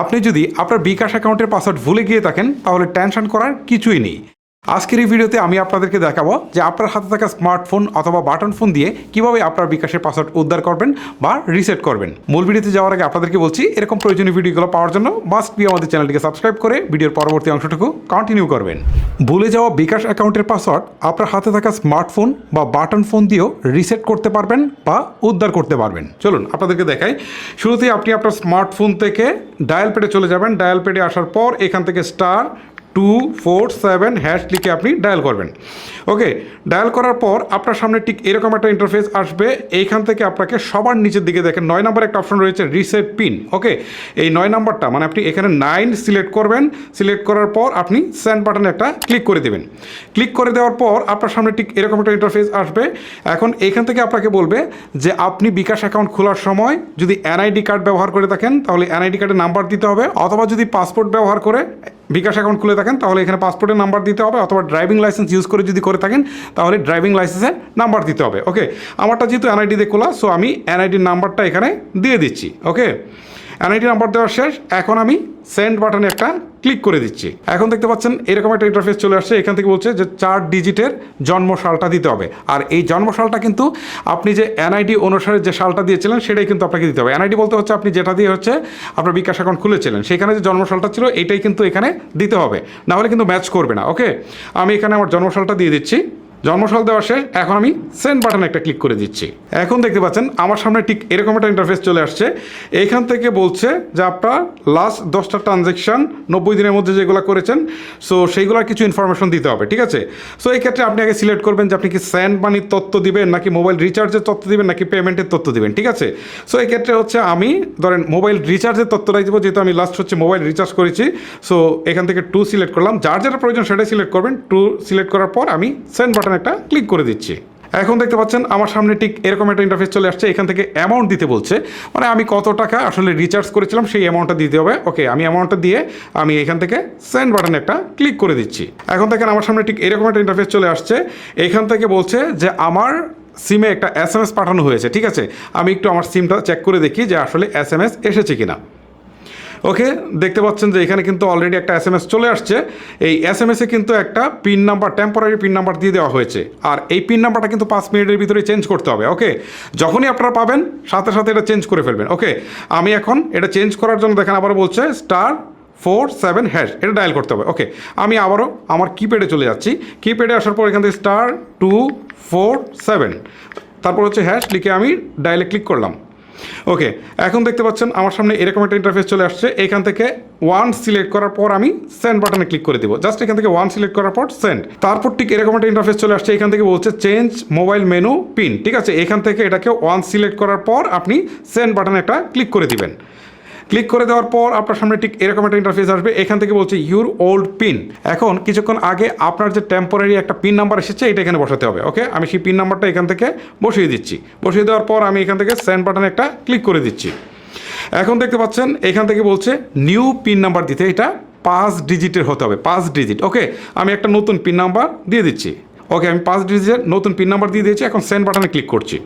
আপনি যদি আপনার বিকাশ অ্যাকাউন্টের পাসওয়ার্ড ভুলে গিয়ে থাকেন তাহলে টেনশন করার কিছুই নেই। আজকের এই ভিডিওতে আমি আপনাদেরকে দেখাবো যে আপনার হাতে থাকা স্মার্টফোন অথবা বাটন ফোন দিয়ে কীভাবে আপনার বিকাশের পাসওয়ার্ড উদ্ধার করবেন বা রিসেট করবেন। মূল ভিডিওতে যাওয়ার আগে আপনাদেরকে বলছি, এরকম প্রয়োজনীয় ভিডিওগুলো পাওয়ার জন্য মাস্ট বি আমাদের চ্যানেলটিকে সাবস্ক্রাইব করে ভিডিওর পরবর্তী অংশটুকু কন্টিনিউ করবেন। ভুলে যাওয়া বিকাশ অ্যাকাউন্টের পাসওয়ার্ড আপনার হাতে থাকা স্মার্টফোন বা বাটন ফোন দিয়েও রিসেট করতে পারবেন বা উদ্ধার করতে পারবেন। চলুন আপনাদেরকে দেখাই। শুরুতেই আপনি আপনার স্মার্টফোন থেকে ডায়াল পেডে চলে যাবেন। ডায়াল পেডে আসার পর এখান থেকে star two four seven hash লিখে আপনি ডায়াল করবেন। ওকে ডায়াল করার পর আপনার সামনে ঠিক এরকম একটা ইন্টারফেস আসবে। এইখান থেকে আপনাকে সবার নিচের দিকে দেখেন, নয় নাম্বার একটা অপশন রয়েছে রিসেট পিন ওকে এই নয় নাম্বারটা মানে আপনি এখানে নাইন সিলেক্ট করবেন। সিলেক্ট করার পর আপনি সেন্ড বাটনে একটা ক্লিক করে দেবেন। ক্লিক করে দেওয়ার পর আপনার সামনে ঠিক এরকম একটা ইন্টারফেস আসবে। এখন এখান থেকে আপনাকে বলবে যে আপনি বিকাশ অ্যাকাউন্ট খোলার সময় যদি এনআইডি কার্ড ব্যবহার করে থাকেন, তাহলে এনআইডি কার্ডের নাম্বার দিতে হবে। অথবা যদি পাসপোর্ট ব্যবহার করে বিকাশ অ্যাকাউন্ট খুলে থাকেন, তাহলে এখানে পাসপোর্টের নাম্বার দিতে হবে অথবা ড্রাইভিং লাইসেন্স ইউজ করে যদি করে থাকেন, তাহলে ড্রাইভিং লাইসেন্সের নাম্বার দিতে হবে ওকে আমারটা যেহেতু এনআইডিতে খোলা সো আমি এনআইডির নাম্বারটা এখানে দিয়ে দিচ্ছি ওকে এনআইডি নাম্বার দেওয়ার শেষ। এখন আমি সেন্ড বাটনে একটা ক্লিক করে দিচ্ছি। এখন দেখতে পাচ্ছেন এরকম একটা ইন্টারফেস চলে আসছে। এখান থেকে বলছে যে চার ডিজিটের জন্ম সালটা দিতে হবে। আর এই জন্ম সালটা কিন্তু আপনি যে এনআইডি অনুসারে যে সালটা দিয়েছিলেন, সেটাই কিন্তু আপনাকে দিতে হবে। এনআইডি বলতে হচ্ছে আপনি যেটা দিয়ে হচ্ছে আপনার বিকাশ অ্যাকাউন্ট খুলেছিলেন, সেখানে যে জন্মসালটা ছিল, এটাই কিন্তু এখানে দিতে হবে। না হলে কিন্তু ম্যাচ করবে না ওকে আমি এখানে আমার জন্মসালটা দিয়ে দিচ্ছি। জন্মসাল দেওয়া শেষ। এখন আমি সেন্ড বাটনে একটা ক্লিক করে দিচ্ছি। এখন দেখতে পাচ্ছেন আমার সামনে ঠিক এরকম একটা ইন্টারফেস চলে আসছে। এইখান থেকে বলছে যে আপনার লাস্ট দশটা ট্রানজ্যাকশন নব্বই দিনের মধ্যে যেগুলো করেছেন সো সেইগুলোর কিছু ইনফরমেশন দিতে হবে, ঠিক আছে? সো এই ক্ষেত্রে আপনি আগে সিলেক্ট করবেন যে আপনি কি স্যান্ড মানির তথ্য দিবেন, নাকি মোবাইল রিচার্জের তথ্য দিবেন, নাকি পেমেন্টের তথ্য দিবেন, ঠিক আছে? সো এই ক্ষেত্রে হচ্ছে আমি, ধরেন মোবাইল রিচার্জের তথ্যটাই দেবো, যেহেতু আমি লাস্ট হচ্ছে মোবাইল রিচার্জ করেছি সো এখান থেকে টু সিলেক্ট করলাম। যার যেটা প্রয়োজন সেটাই সিলেক্ট করবেন। টু সিলেক্ট করার পর আমি সেন্ড বাটন একটা ক্লিক করে দিচ্ছি। এখন দেখতে পাচ্ছেন আমার সামনে ঠিক এরকম একটা ইন্টারফেস চলে আসছে, এখান থেকে অ্যামাউন্ট দিতে বলছে। মানে আমি কত টাকা আসলে রিচার্জ করেছিলাম সেই অ্যামাউন্টটা দিতে হবে। ওকে আমি অ্যামাউন্টটা দিয়ে আমি এখান থেকে সেন্ড বাটনে একটা ক্লিক করে দিচ্ছি। এখন দেখেন আমার সামনে ঠিক এরকম একটা ইন্টারফেস চলে আসছে। এখান থেকে বলছে যে আমার সিমে একটা এস পাঠানো হয়েছে, ঠিক আছে? আমি একটু আমার সিমটা চেক করে দেখি যে আসলে এস এসেছে কিনা। ওকে দেখতে পাচ্ছেন যে এখানে কিন্তু অলরেডি একটা এস এম এস চলে আসছে। এই এস এম এসে কিন্তু একটা pin number temporary pin number দিয়ে দেওয়া হয়েছে। আর এই পিন নাম্বারটা কিন্তু পাঁচ মিনিটের ভিতরে চেঞ্জ করতে হবে ওকে যখনই আপনারা পাবেন, সাথে সাথে এটা চেঞ্জ করে ফেলবেন ওকে আমি এখন এটা চেঞ্জ করার জন্য দেখেন আবার বলছে স্টার ফোর সেভেন হ্যাশ এটা ডায়াল করতে হবে ওকে আমি আবারও আমার কিপ্যাডে চলে যাচ্ছি। কিপ্যাডে আসার পর এখান থেকে স্টার টু ফোর সেভেন তারপর হচ্ছে হ্যাশ লিখে আমি ডায়ালে ক্লিক করলাম। ওকে এখন দেখতে পাচ্ছেন আমার সামনে এরকম একটা ইন্টারফেস চলে আসছে। এখান থেকে ওয়ান সিলেক্ট করার পর আমি সেন্ড বাটনে ক্লিক করে দিব। জাস্ট এখান থেকে ওয়ান সিলেক্ট করার পর সেন্ড তারপর ঠিক এরকম একটা ইন্টারফেস চলে আসছে, এখান থেকে বলছে চেঞ্জ মোবাইল মেনু পিন ঠিক আছে, এখান থেকে এটাকে ওয়ান সিলেক্ট করার পর আপনি সেন্ড বাটনে একটা ক্লিক করে দিবেন। ক্লিক করে দেওয়ার পর আপনার সামনে ঠিক এরকম একটা ইন্টারফেস আসবে। এখান থেকে বলছে ইউর ওল্ড পিন এখন কিছুক্ষণ আগে আপনার যে টেম্পোরারি একটা পিন নাম্বার এসেছে, এটা এখানে বসাতে হবে ওকে আমি সেই পিন নাম্বারটা এখান থেকে বসিয়ে দিচ্ছি। বসিয়ে দেওয়ার পর আমি এখান থেকে সেন্ড বাটনে একটা ক্লিক করে দিচ্ছি। এখন দেখতে পাচ্ছেন, এখান থেকে বলছে নিউ পিন নাম্বার দিতে এটা পাঁচ ডিজিটের হতে হবে, পাঁচ ডিজিট ওকে আমি একটা নতুন পিন নাম্বার দিয়ে দিচ্ছি। ওকে আমি পাঁচ ডিজিটের নতুন পিন নাম্বার দিয়ে দিয়েছি, এখন সেন্ড বাটনে ক্লিক করছি।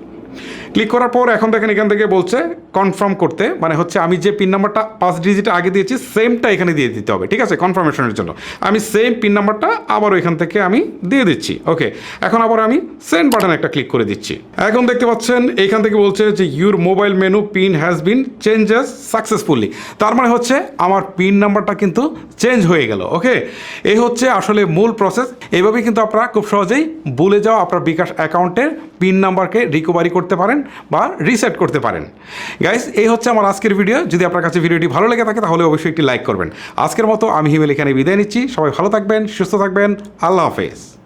ক্লিক করার পর এখন দেখেন এখান থেকে বলছে কনফার্ম করতে মানে হচ্ছে আমি যে পিন নাম্বারটা পাঁচ ডিজিট আগে দিয়েছি সেমটা এখানে দিয়ে দিতে হবে, ঠিক আছে? কনফার্মেশনের জন্য। আমি সেম পিন নাম্বারটা আবারও এখান থেকে আমি দিয়ে দিচ্ছি। ওকে এখন আবার আমি সেন্ড বাটন একটা ক্লিক করে দিচ্ছি। এখন দেখতে পাচ্ছেন এখান থেকে বলছে যে your mobile menu pin has been changes successfully তার মানে হচ্ছে আমার পিন নাম্বারটা কিন্তু চেঞ্জ হয়ে গেল। ওকে এই হচ্ছে আসলে মূল প্রসেস এইভাবে কিন্তু আপনারা খুব সহজেই ভুলে যাওয়া আপনার বিকাশ অ্যাকাউন্টের পিন নাম্বারকে রিকভারি করতে পারেন বা রিসেট করতে পারেন। গাইস এই হচ্ছে আমার আজকের ভিডিও যদি আপনার কাছে ভিডিওটি ভালো লেগে থাকে, তাহলে অবশ্যই একটি লাইক করবেন। আজকের মতো আমি হিমেল এখানে বিদায় নিচ্ছি। সবাই ভালো থাকবেন, সুস্থ থাকবেন। আল্লাহ হাফেজ।